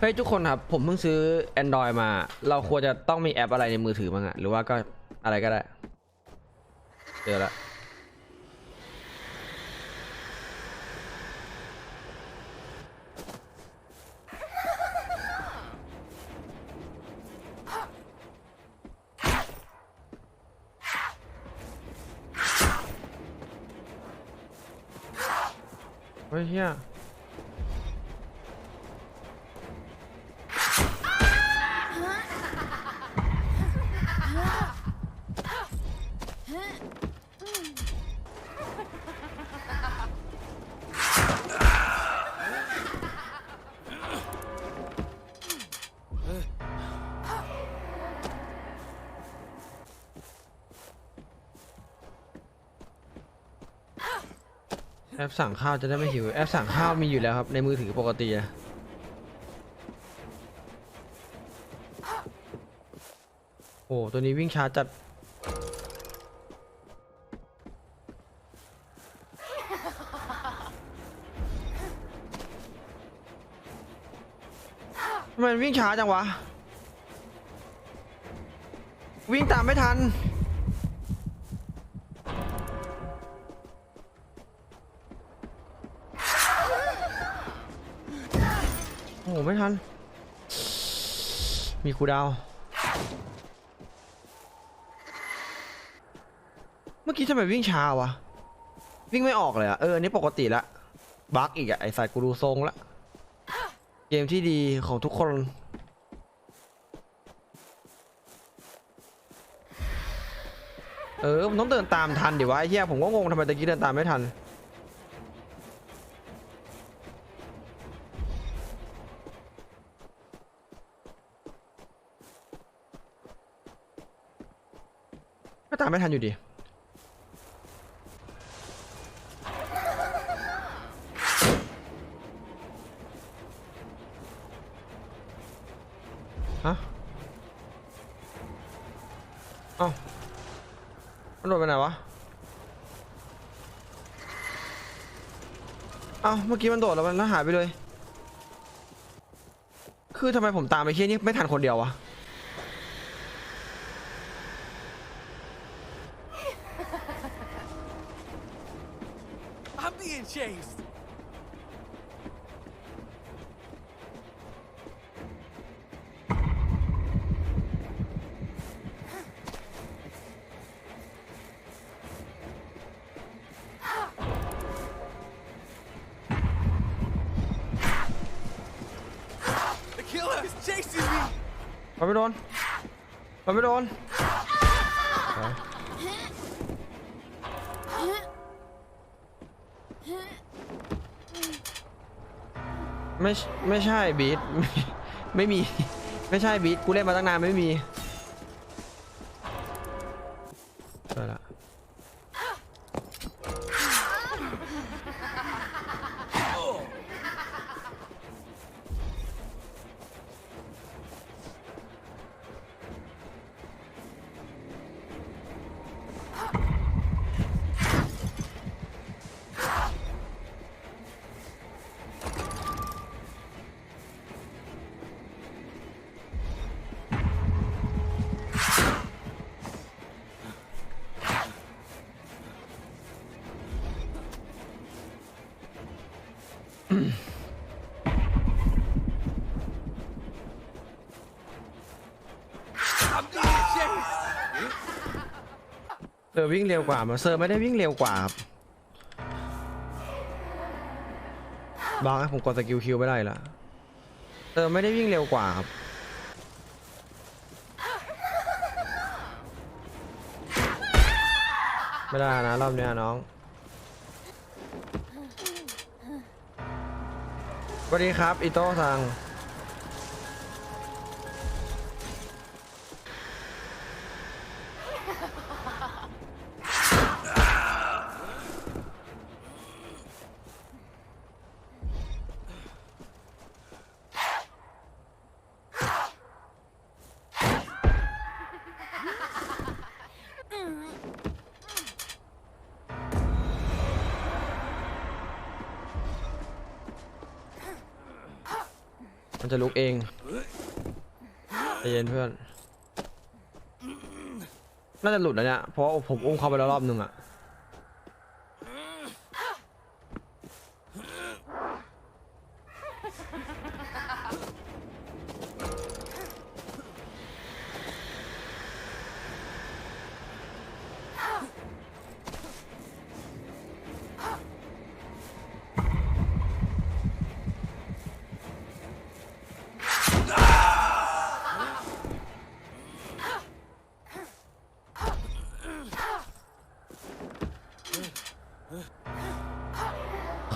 เฮ้ยทุกคนครับ ผมเพิ่งซื้อ Android มา เราควรจะต้องมีแอปอะไรในมือถือบ้างอะหรือว่าก็อะไรก็ได้ เจอละเฮ้ยเฮีย แอปสั่งข้าวจะได้ไม่หิว แอปสั่งข้าวมีอยู่แล้วครับ ในมือถือปกติอะโอ้ตัวนี้วิ่งช้าจัดทำไมมันวิ่งช้าจังวะ วิ่งตามไม่ทัน ไม่ทัน มีครูดาว เมื่อกี้ทำไมวิ่งช้าวะ วิ่งไม่ออกเลยอะเอออันนี้ปกติละ บั๊กอีกอะไอสายกูรูทรงละ เกมที่ดีของทุกคนเออมันต้องเดินตามทันดิวะไอ้เหี้ยผมก็งงทำไมตะกี้เดินตามไม่ทันามไม่ทันอยู่ดี ฮะเอ้ามันโดดไปไหนวะ เอ้าเมื่อกี้มันโดดแล้วมันแล้วหายไปเลย คือทำไมผมตามไอ้เคียนี่ไม่ทันคนเดียววะ I'm being chased. 'The killer is chasing me. มันไม่โดน ไม่ไม่ใช่บีทไม่ไม่มี ไม่ใช่บีทกูเล่นมาตั้งนานไม่มีเจอละ อร์วิ่งเร็วกว่ามาเซอร์ไม่ได้วิ่งเร็วกว่าครับบางให้ผมกดสกิลคิวไม่ได้ละเซอร์ไม่ได้วิ่งเร็วกว่าครับไม่ได้นะรอบเนี้ยน้องสวัสดีครับอิโต้ซัง มันจะลุกเองใจเย็นเพื่อน น่าจะหลุดแล้วเนี่ย เพราะผมอุ้มเขาไปแล้วรอบหนึ่งอะ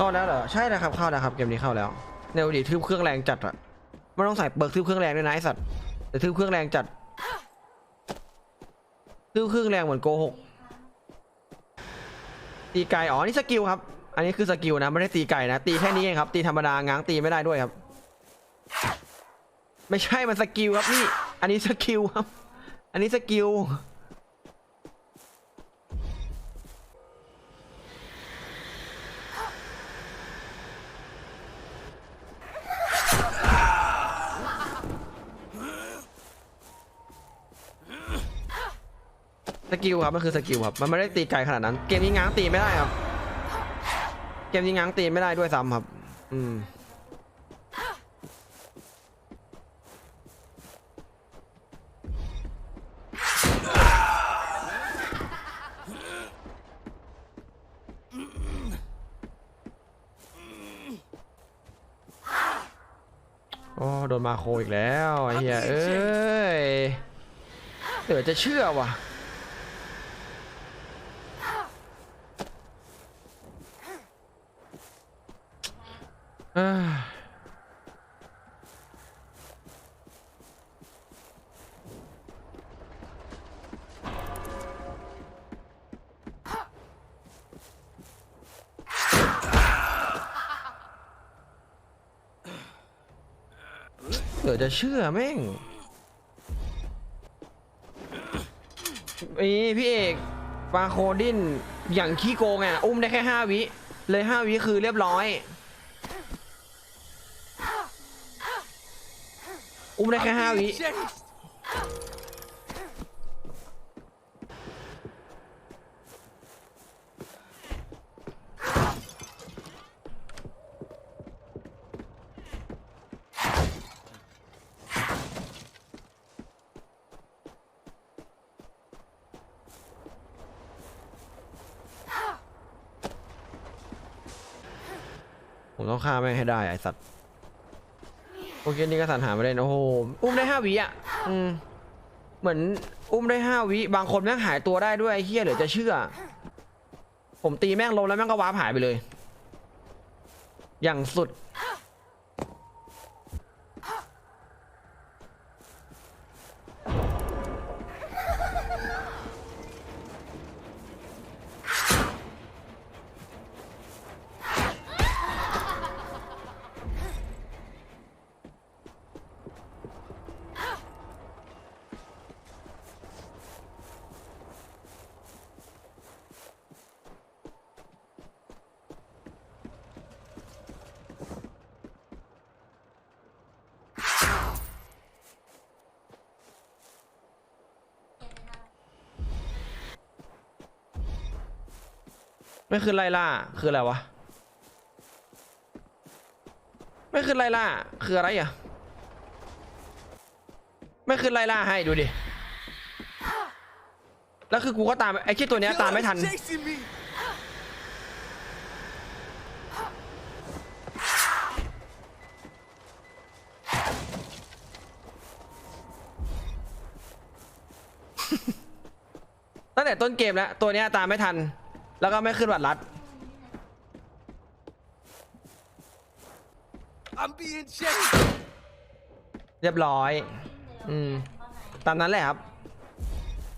เข้าแล้วเหรอ ใช่นะครับ เข้าแล้วครับเกมนี้เข้าแล้วเนวดีทืบเครื่องแรงจัดอะไม่ต้องใส่เบิกทืบเครื่องแรงด้วยนะไอสัตว์แต่ทืบเครื่องแรงจัดทืบเครื่องแรงเหมือนโกหกตีไก่อ๋อนี่สกิลครับ อันนี้คือสกิลนะไม่ได้ตีไก่นะตีแค่นี้เองครับ ตีธรรมดาง้างตีไม่ได้ด้วยครับ ไม่ใช่มันสกิลครับนี่ อันนี้สกิลครับ อันนี้สกิล สกิลครับมันคือสกิลครับมันไม่ได้ตีไกลขนาดนั้น เกมนี้ง้างตีไม่ได้ครับ เกมนี้ง้างตีไม่ได้ด้วยซ้ำครับ อืมโอ้โดนมาโคอีกแล้วไอ้เหี้ยเอ้ยเดี๋ยวจะเชื่อว่ะ เอ้ยเดี๋ยวจะเชื่อแม่งนี่พี่เอกปาโคดินอย่างขี้โกงอะ อุ้มได้แค่ห้าวิ เลยห้าวิคือเรียบร้อย อุ้มได้แค่ห้าวิผมต้องฆ่าแม่งให้ได้ไอสัตว์ โอเคนี่ก็สันหามาเล่นะโอ้โหอุ้มได้ห้าวิอะอืมเหมือนอุ้มได้ห้าวิบางคนแม่งหายตัวได้ด้วยไอ้เฮียเหลือจะเชื่อ ผมตีแม่งลงแล้วแม่งก็วาร์ปหายไปเลย อย่างสุด ไม่คือไล่ล่าคืออะไรวะ ไม่คือไล่ล่าคืออะไรอะ ไม่คือไล่ล่าให้ดูดิ แล้วคือกูก็ตามไอ้คิดตัวเนี้ยตามไม่ทัน ตั้งแต่ต้นเกมแล้ว ตัวเนี้ยตามไม่ทัน แล้วก็ไม่ขึ้นบัตรลัด I'm being chased. เรียบร้อย อืม ตามนั้นแหละครับ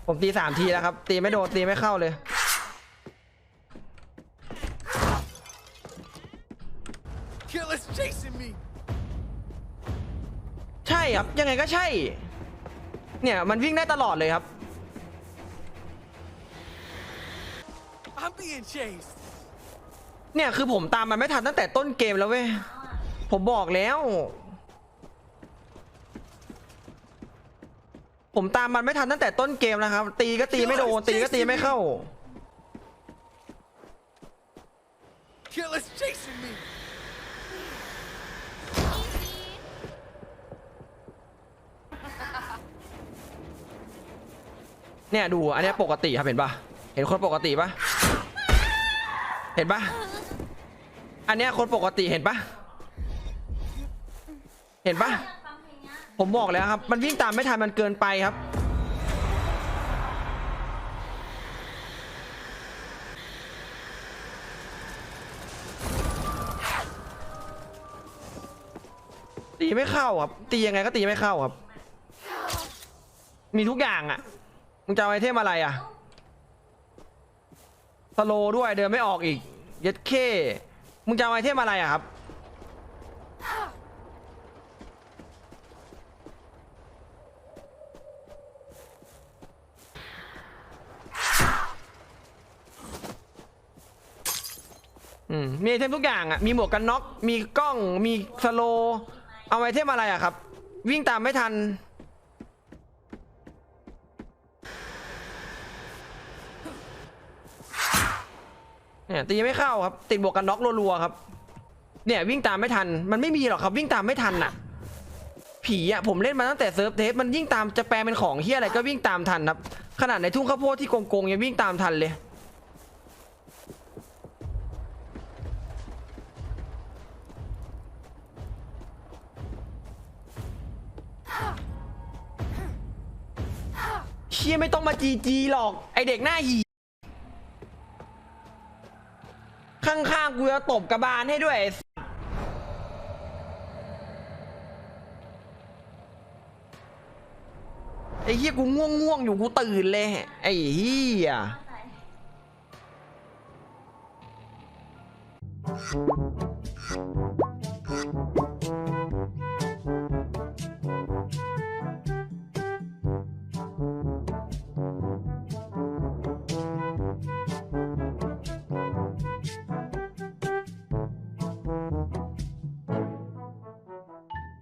ผมตีสามทีแล้วครับ ตีไม่โดนตีไม่เข้าเลย Killer's chasing me. ใช่ครับ ยังไงก็ใช่ เนี่ยมันวิ่งได้ตลอดเลยครับ เนี่ยคือผมตามมันไม่ทันตั้งแต่ต้นเกมแล้วเว้ย ผมบอกแล้ว ผมตามมันไม่ทันตั้งแต่ต้นเกมนะครับ ตีก็ตีไม่โดน ตีก็ตีไม่เข้าเนี่ยดูอันนี้ปกติครับเห็นปะเห็นคนปกติปะ เห็นปะอันเนี้ยคนปกติเห็นปะเห็นปะผมบอกแล้วครับ มันวิ่งตามไม่ทันมันเกินไปครับ ตีไม่เข้าครับ ตียังไงก็ตีไม่เข้าครับ มีทุกอย่างอะ มึงจะเอาไอเทมอะไรอะ สโลด้วยเดินไม่ออกอีก เย็ดเค มึงจะเอาไอเทมอะไรอะครับ อืม มีไอเทมทุกอย่างอะมีหมวกกันน็อก มีกล้อง มีสโล เอาไอเทมอะไรอะครับ วิ่งตามไม่ทัน เนี่ยตีไม่เข้าครับ ติดบวกกันน็อกรัวๆครับ เนี่ยวิ่งตามไม่ทัน มันไม่มีหรอกครับ วิ่งตามไม่ทันน่ะ ผีอะผมเล่นมาตั้งแต่เซิร์ฟเทสมันยิ่งตามจะแปลเป็นของเฮียอะไรก็วิ่งตามทันครับ ขนาดในทุ่งข้าวโพดที่โกงๆยังวิ่งตามทันเลยเชี่ยไม่ต้องมาจีจีหรอก ไอเด็กหน้าหี กูจะตบกระบาลให้ด้วยไอ้สัสไอ้เฮียกูง่วงง่วงๆอยู่กูตื่นเลยไอ้เฮีย